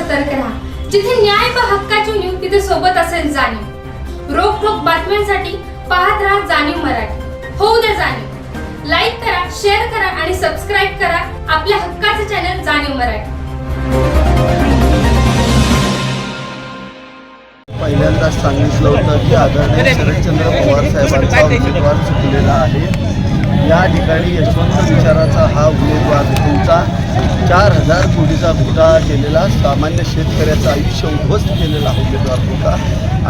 सतर्क राहा. जिथे न्याय व हक्काची न्यूज तिथे सोबत असेल जाणीव. रोख ठोक बातम्यांसाठी पाहत राहा जाणीव मराठी. होऊ द्या जाणीव. लाईक करा शेअर करा आणि सबस्क्राईब करा आपल्या हक्काचे चॅनल जाणीव मराठी. पहिल्यांदाच सांगितलं होतं की आदरणीय शरदचंद्र पवार साहेबांचा उमेदवार चुकलेला आहे. या ठिकाणी यशवंत विचाराचा हा उमेदवार तुमचा चार हजार कोटीचा घोटाळा केलेला सामान्य शेतकऱ्याचं आयुष्य उद्ध्वस्त केलेला उमेदवार होता.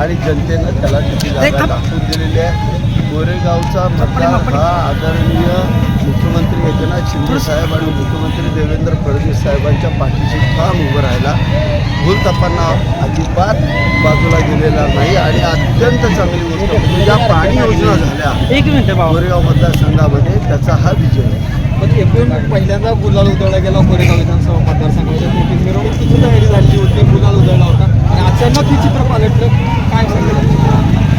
आणि जनतेनं त्याला तिथे जागा दाखवून दिलेली आहे गोरेगावचा मतदार हा आदरणीय मुख्यमंत्री एकनाथ शिंदे साहेब आणि मुख्यमंत्री देवेंद्र फडणवीस साहेबांच्या पाठीशी ठाम उभं राहिला. भूलथापांना अजिबात बाजूला गेलेला नाही आणि अत्यंत चांगली गोष्ट म्हणजे ज्या पाणी योजना झाल्या एक मिनिट भाऊ गोरेगाव मतदारसंघामध्ये त्याचा हा विजय आहे. पण एकूण पहिल्यांदा गुलाल उधळला गेला कोरेगाव विधानसभा मतदारसंघाच्या मिरवणुकीची तयारी झाली होती गुलाल उधळला होता. आणि अचानक ही चित्र पालटलं. काय सांगेल?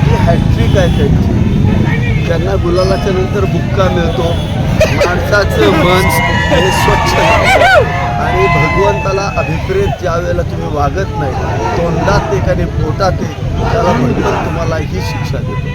ही हॅट्रिक आहे त्यांची. त्यांना गुलालाच्या नंतर बुक्का मिळतो. माणसाचं मन हे स्वच्छ अभिप्रेत ज्या वेळेला तुम्ही वागत नाही तोंडात ते आणि पोटात एक त्याला म्हणून तुम्हाला ही शिक्षा देतो.